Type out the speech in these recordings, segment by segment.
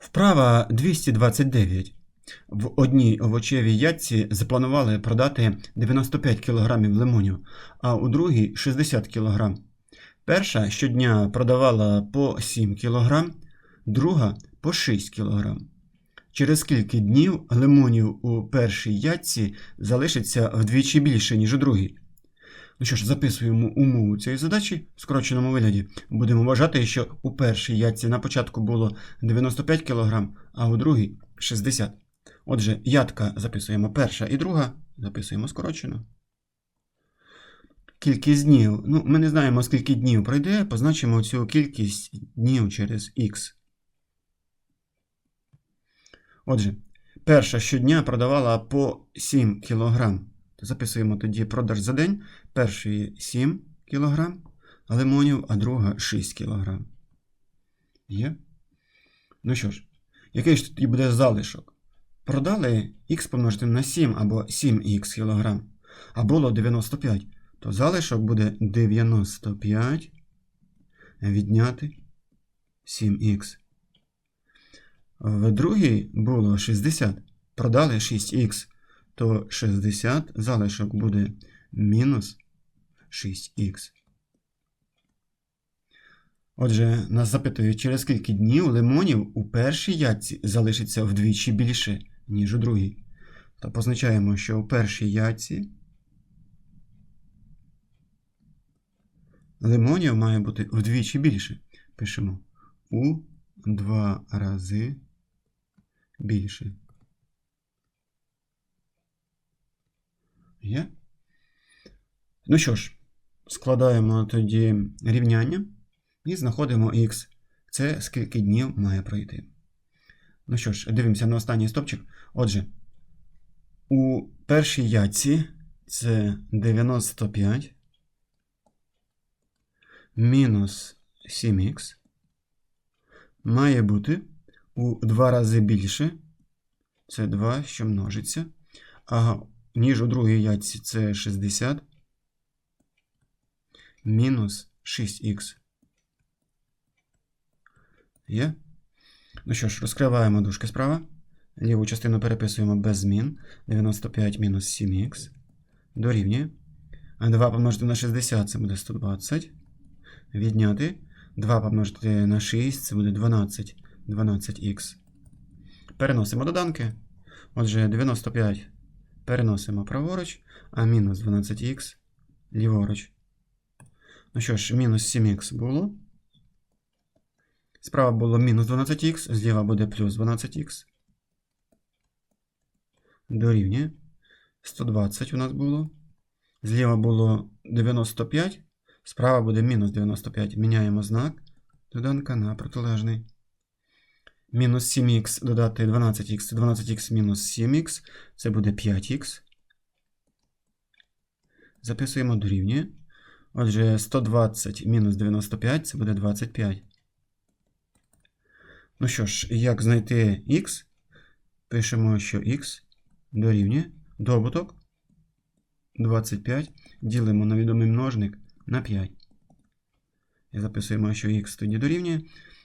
Вправа 229. В одній овочевій ятці запланували продати 95 кг лимонів, а у другій 60 кг. Перша щодня продавала по 7 кг, друга по 6 кг. Через скільки днів лимонів у першій ятці залишиться вдвічі більше, ніж у другій. Ну що ж, записуємо умову цієї задачі в скороченому вигляді. Будемо вважати, що у першій ятці на початку було 95 кг, а у другій 60 Отже, ятка записуємо перша і друга, записуємо скорочено. Кількість днів. Ну, ми не знаємо, скільки днів пройде, позначимо цю кількість днів через х. Отже, перша щодня продавала по 7 Записуємо тоді продаж за день. Першої 7 кг лимонів, а друга 6 кг. Є? Ну що ж, який ж тоді буде залишок? Продали х помножити на 7 або 7х кг, а було 95, то залишок буде 95 відняти 7х. В другій було 60. Продали 6х, то 60 залишок буде мінус 6х. Отже, нас запитують, через скільки днів лимонів у першій ятці залишиться вдвічі більше, ніж у другій. То позначаємо, що у першій ятці лимонів має бути вдвічі більше. Пишемо у два рази більше. Є? Ну що ж, складаємо тоді рівняння і знаходимо х. Це скільки днів має пройти. Ну що ж, дивимося на останній стопчик. Отже, у першій ятці це 95 мінус 7х має бути у два рази більше. Це 2, що множиться. А ніж у другій ятці це 60 мінус 6х. Є? Ну що ж, розкриваємо дужки справа. Ліву частину переписуємо без змін. 95 мінус 7х. Дорівнює. 2 помножити на 60 це буде 120. Відняти. 2 помножити на 6 це буде 12. 12х. Переносимо доданки. Отже, 95 переносимо праворуч, а мінус 12х ліворуч. Ну що ж, мінус 7х було. Справа було мінус 12х, зліва буде плюс 12х. Дорівнює. 120 у нас було. Зліва було 95. Справа буде мінус 95. Міняємо знак доданка на протилежний. Мінус 7х додати 12х. 12х мінус 7х. Це буде 5х. Записуємо дорівнює. Отже, 120 мінус 95 це буде 25. Ну що ж, як знайти х? Пишемо, що х дорівнює добуток 25. Ділимо на відомий множник на 5. І записуємо, що х тоді дорівнює.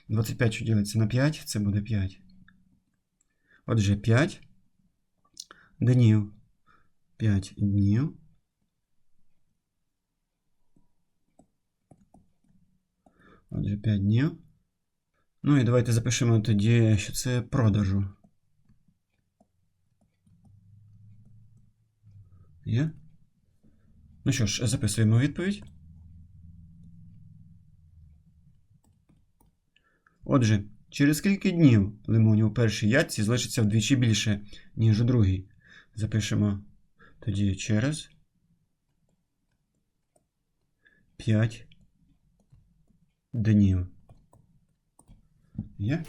25, що ділиться на 5, це буде 5. Отже, 5 днів. 5 днів. Отже, 5 днів. Ну і давайте запишемо тоді, що це продажу. Є? Ну що ж, записуємо відповідь. Отже, через скільки днів лимонів у першій ядці залишиться вдвічі більше, ніж у другій. Запишемо тоді через 5 днів. Є?